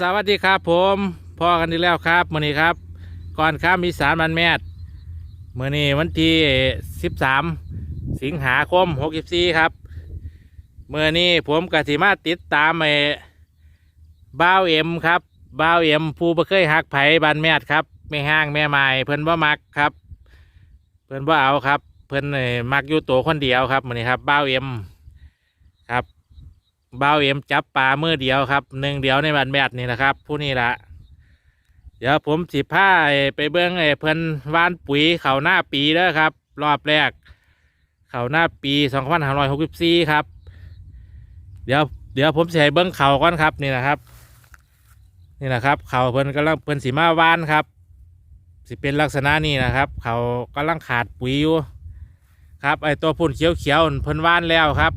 สวัสดีครับผมพ่อกันดีแล้วครับมื่อนี้ครับ ก่อนข้ามมีสารมันแมดมื่อนี้วันที่สิบสามสิงหาคมหกสิบสี่ครับเมื่อนี้ผมกสิมาติดตามไอ้บ้าวเอ็มครับบ้าวเอ็มผู้บ่เคยหักไผ่บันแมดครับแม่ห้างแม่ไม้เพิ่นว่ามักครับ เพิ่นว่าเอาครับ เพิ่นมักอยู่ตัวคนเดียวครับมื่อนี้ครับบ้าวเอ็มครับ บ้าวเอ็มจับปลามือเดียวครับหนึ่งเดียวในบันแมดนี่นะครับ ผู้นี้ละเดี๋ยวผมสิพาไปเบิ้องไอ้เพิ่อนวานปุ๋ยเขาหน้าปีเด้อครับ รอบแรก เขาหน้าปีสองพันห้าร้อยหกสิบสี่ครับ เดี๋ยวเดี๋ยวผมให้เบิ้องเขาก่อนครับนี่นะครับ นี่นะครับ เขาเพิ่อนกำลังเพิ่อนสีมาวานครับ สิเป็นลักษณะนี้นะครับ เขากำลังขาดปุ๋ยอยู่ครับไอ้ตัวพุ่นเขียวเขียวๆเพิ่อนวานแล้วครับ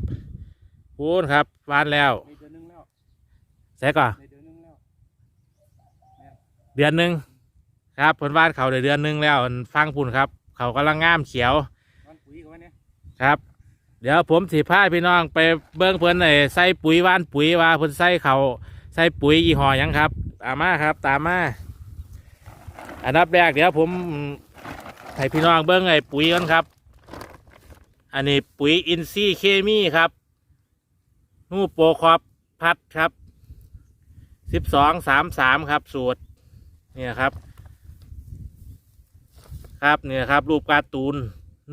พูนครับวานแล้วในเดือนหนึงแล้วใช่ก่อนในเดือนหนึงแล้วเดือนหนึ่งครับเพิ่นวานเขาได้เดือนหนึ่งแล้วเพิ่นฟังพุ่นครับ เขากำลังงามเขียววันปุ๋ยกับวันเนี้ยครับ เดี๋ยวผมสิพาพี่น้องไปเบิ้งเพิ่นไอ้ใส่ปุ๋ยวานปุ๋ยว่าเพิ่นใส่เขาใส่ปุ๋ยยี่ห้อหยังครับตามมาครับ ตามมาอันดับแรกเดี๋ยวผมให้พี่น้องเบิ้งไอ้ปุ๋ยก่อนครับ อันนี้ปุ๋ยอินทรีย์เคมีครับ นูโปรคอปพัดครับสิบสองสามสามครับ สูตร เนี่ยครับ ครับเนี่ยครับ รูปการ์ตูน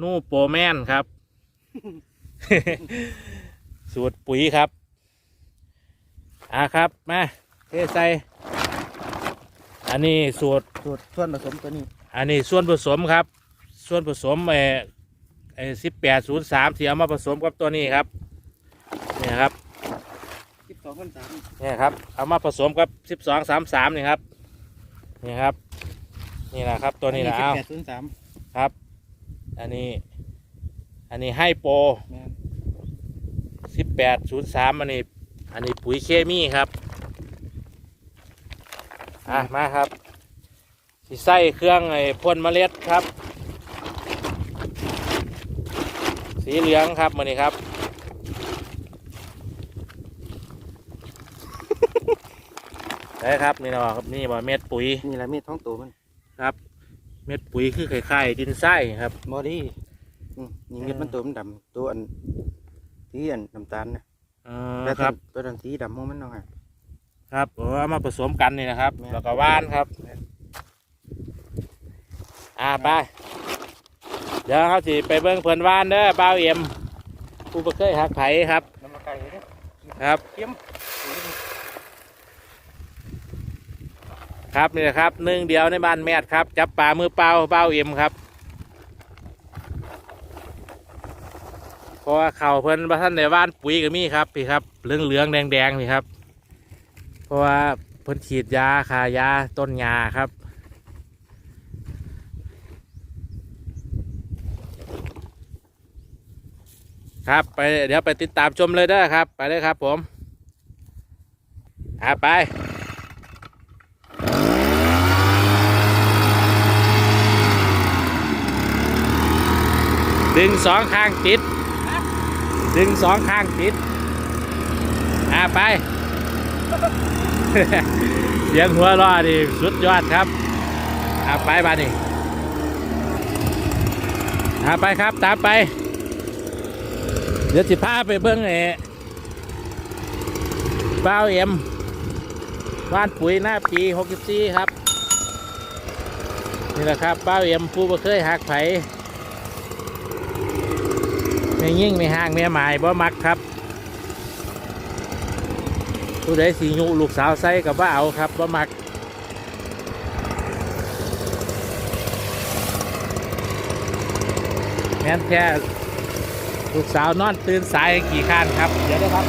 นูโปรแมนครับ สูตรปุ๋ยครับ อะครับ มาเทใส่อันนี้สูตรสูตรส่วนผสมตัวนี้ อันนี้ส่วนผสมครับ ส่วนผสมเออไอสิบแปดศูนย์สามที่เอามาผสมกับตัวนี้ครับ เนี่ยครับ สิบสองพันสามเนี่ยครับ เอามาผสมกับสิบสองสามสามนี่ครับ นี่ครับ นี่แหละครับตัวนี้แหละสิบเอาแปดศูนย์สามครับ อันนี้ อันนี้ให้โปรแม่นสิบแปดศูนย์สามอันนี้ อันนี้ปุ๋ยเคมีครับอะมาครับสิใส่เครื่องไอ้พ่นเมล็ดครับ สีเหลืองครับมันนี้ครับ ได้ครับนี่เนาะครับนี่บ่เม็ดปุ๋ยนี่แหละมีดท้องตัวมันครับ เม็ดปุ๋ยคือไข่ไข่ดินทรายครับบอดี้อืมนี่เม็ดมันตัวมันดำตัวอันสีอันน้ำตาลนะเออแล้วครับตัวดันสีดำของมันเนาะฮะครับเออเอามาผสมกันนี่นะครับแม่นแล้วก็ว่านครับ อ่าไปเดี๋ยวเขาสิไปเบิ้งเพิ่นว่านเด้อบ้าวเอ็มผู้บ่เคยหักไผครับน้ำมันไก่เนี่ยครับเค็ม ครับนี่แหละครับหนึ่งเดียวในบ้านแมดครับ จับปลามือเปล่าบ้าเอ็มครับเพราะว่าเข่าเพิ่นบ่ท่านในว่านปุ๋ยก็มีครับพี่ครับเหลืองเหลืองแดงแดงพี่ครับ เพราะว่าเพิ่นฉีดยาคายาต้นยาครับครับไปเดี๋ยวไปติดตามชมเลยเด้อครับ ไปเลยครับผมอะไป ดึงสองข้างติด ดึงสองข้างติด อะไป เสียงหัวรอดีสุดยอดครับ อะไปบ้านี่อะไปครับตามไป เดี๋ยวสิพาไปเบิ้งเอ๋เป้าเอ็มบ้านปุ๋ยหน้าปี 64 ครับ นี่แหละครับเป้าเอ็มผู้บ่เคยหักไผ ไม่ยิ่งไม่ห่างไม่หมายบ่มักครับ ผู้ใดสียุลูกสาวไส่กับว่าเอาครับบ่มักแม่นแค่ลูกสาวนอนตื่นสายกี่ข้านครับ เดี๋ยวนะครับ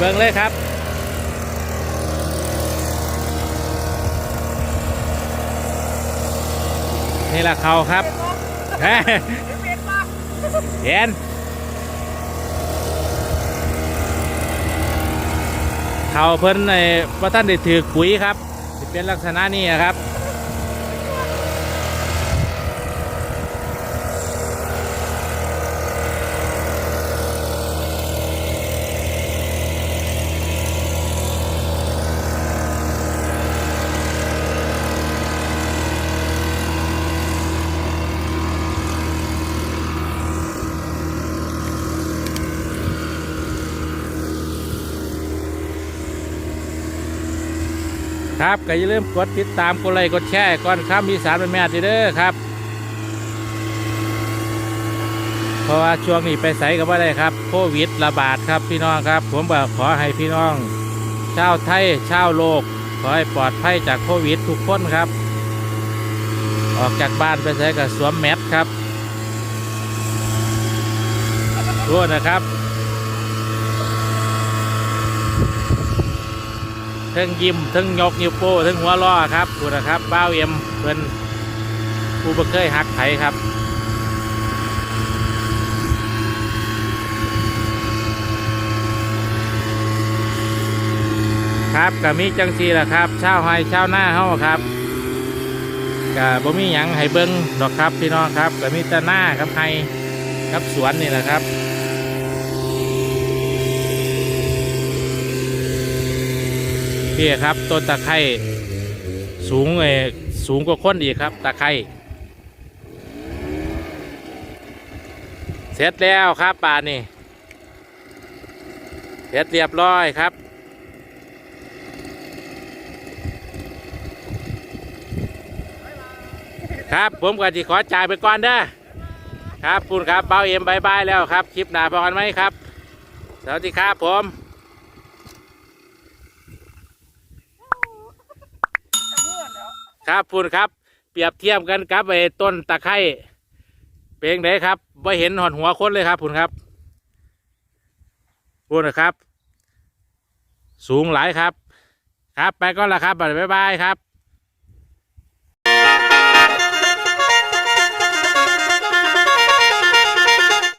เบิ้งเลยครับนี่แหละเขาครับเย็นเขาเพิ่นในว่าท่านได้ถือปุ๋ยครับ เป็นลักษณะนี้ครับ ครับก็อย่าลืมกดติดตามกดไลค์กดแชร์ก่อนครับมีสารเป็นแม่ติเด้อครับ เพราะว่าช่วงนี้ไปใส่กับว่าได้ครับโควิดระบาดครับพี่น้องครับ ผมบอกขอให้พี่น้อง ชาวไทยชาวโลก ขอให้ปลอดภัยจากโควิดทุกคนครับ ออกจากบ้านไปใส่กับสวมแมสครับรู้นะครับ ทั้งยิ้มทั้งยกนิ้วโป้ทั้งหัวล้อครับคุณนะครับบ้าเอ็มเพิ่นผู้บ่เคยหักไผครับครับก็มีจังสีแหละครับเช่าไฮเช่าหน้าเฮาครับก็บ่มีหยังให้เบิ่งดอกครับพี่น้องครับก็มีแต่หน้ากับไฮกับสวนนี่แหละครับ พี่ครับ ต้นตะไคร้สูงเอสูงกว่าคนอีกครับ ตะไคร้เสร็จแล้วครับป่านนี่เสร็จเรียบร้อยครับครับผมก็จะขอจ่ายไปก่อนเด้อครับคุณครับเบาเอ็มบายบายแล้วครับ คลิปหน้าพอกันไหมครับ สวัสดีครับผม ครับพูดครับ เปรียบเทียบกันกับไอ้ต้นตะไคร้เป็นไงครับไม่เห็นหอนหัวคนเลยครับพูดครับพูดนะครับ สูงหลายครับ ครับไปก็แล้วครับบ๊ายบายครับ